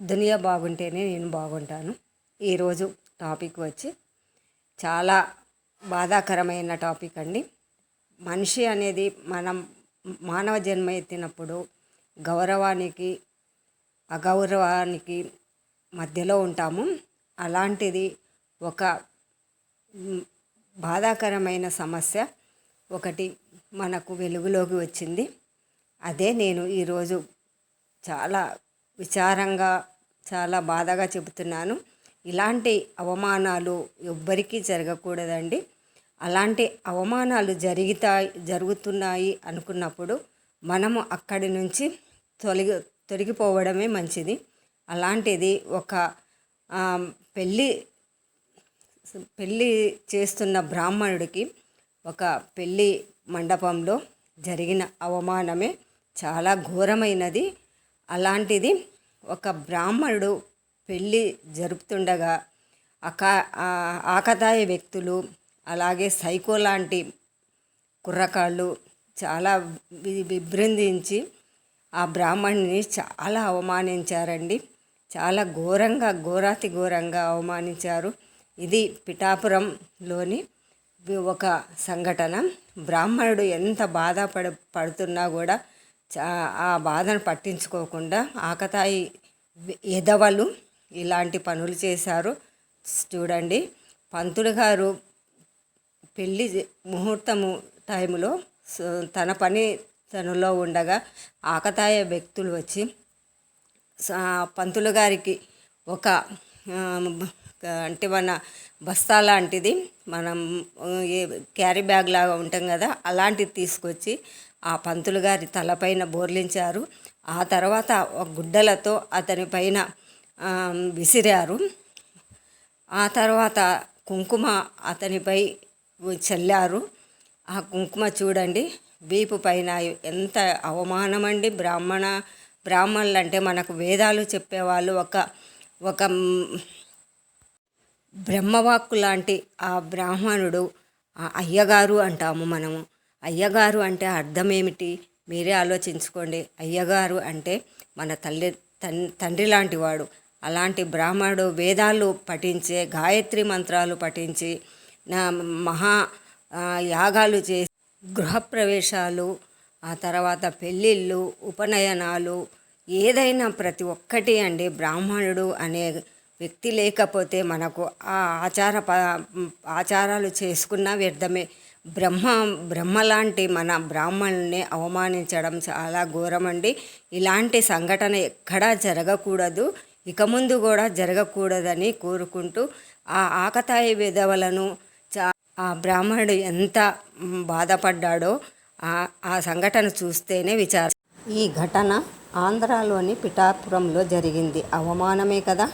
దునియా బాగుంటేనే నేను బాగుంటాను. ఈరోజు టాపిక్ వచ్చి చాలా బాధాకరమైన టాపిక్ అండి. మనిషి అనేది మనం మానవ జన్మ ఎత్తినప్పుడు గౌరవానికి అగౌరవానికి మధ్యలో ఉంటాము. అలాంటిది ఒక బాధాకరమైన సమస్య ఒకటి మనకు వెలుగులోకి వచ్చింది. అదే నేను ఈరోజు చాలా విచారంగా చాలా బాధగా చెబుతున్నాను. ఇలాంటి అవమానాలు ఎవ్వరికీ జరగకూడదండి. అలాంటి అవమానాలు జరుగుతాయి జరుగుతున్నాయి అనుకున్నప్పుడు మనము అక్కడి నుంచి తొలగి తొలగిపోవడమే మంచిది. అలాంటిది ఒక పెళ్ళి పెళ్ళి చేస్తున్న బ్రాహ్మణుడికి ఒక పెళ్ళి మండపంలో జరిగిన అవమానమే చాలా ఘోరమైనది. అలాంటిది ఒక బ్రాహ్మణుడు పెళ్ళి జరుపుతుండగా అకా ఆ- ఆకతాయి వ్యక్తులు అలాగే సైకో లాంటి కుర్రకాళ్ళు చాలా వి- విభ్రందించి ఆ బ్రాహ్మణుని చాలా అవమానించారండి. చాలా ఘోరంగా ఘోరాతి ఘోరంగా అవమానించారు. ఇది పిఠాపురంలోని ఒక సంఘటన. బ్రాహ్మణుడు ఎంత బాధపడ పడుతున్నా కూడా ఆ బాధను పట్టించుకోకుండా ఆకతాయి ఎదవలు ఇలాంటి పనులు చేశారు. చూడండి పంతులు గారు పెళ్ళి ముహూర్తము టైంలో తన పని తనలో ఉండగా ఆకతాయ వ్యక్తులు వచ్చి పంతులు గారికి ఒక అంటే మన బస్తా లాంటిది మనం క్యారీ బ్యాగ్ లాగా ఉంటాం కదా అలాంటిది తీసుకొచ్చి ఆ పంతులు గారి తలపైన బోర్లించారు. ఆ తర్వాత గుడ్డలతో అతని పైన విసిరారు. ఆ తర్వాత కుంకుమ అతనిపై చల్లారు. ఆ కుంకుమ చూడండి వీపు పైన ఎంత అవమానమండి. బ్రాహ్మణ బ్రాహ్మణులు అంటే మనకు వేదాలు చెప్పేవాళ్ళు ఒక ఒక బ్రహ్మవాక్కు లాంటి ఆ బ్రాహ్మణుడు అయ్యగారు అంటాము మనము. అయ్యగారు అంటే అర్థం ఏమిటి మీరే ఆలోచించుకోండి. అయ్యగారు అంటే మన తల్లి తన్ తండ్రి లాంటి వాడు అలాంటి బ్రాహ్మణుడు వేదాలు పఠించే గాయత్రి మంత్రాలు పఠించి నా మహా యాగాలు చేసి గృహప్రవేశాలు ఆ తర్వాత పెళ్ళిళ్ళు ఉపనయనాలు ఏదైనా ప్రతి ఒక్కటి అండి బ్రాహ్మణుడు అనే వ్యక్తి లేకపోతే మనకు ఆ ఆచార ప ఆచారాలు చేసుకున్న వ్యర్థమే. బ్రహ్మ బ్రహ్మ లాంటి మన బ్రాహ్మణుల్ని అవమానించడం చాలా ఘోరమండి. ఇలాంటి సంఘటన ఎక్కడా జరగకూడదు. ఇక ముందు కూడా జరగకూడదని కోరుకుంటూ ఆ ఆకతాయి విధవలను చా ఆ బ్రాహ్మణుడు ఎంత బాధపడ్డాడో ఆ ఆ సంఘటన చూస్తేనే విచార ఈ ఘటన ఆంధ్రాలోని పిఠాపురంలో జరిగింది. అవమానమే కదా?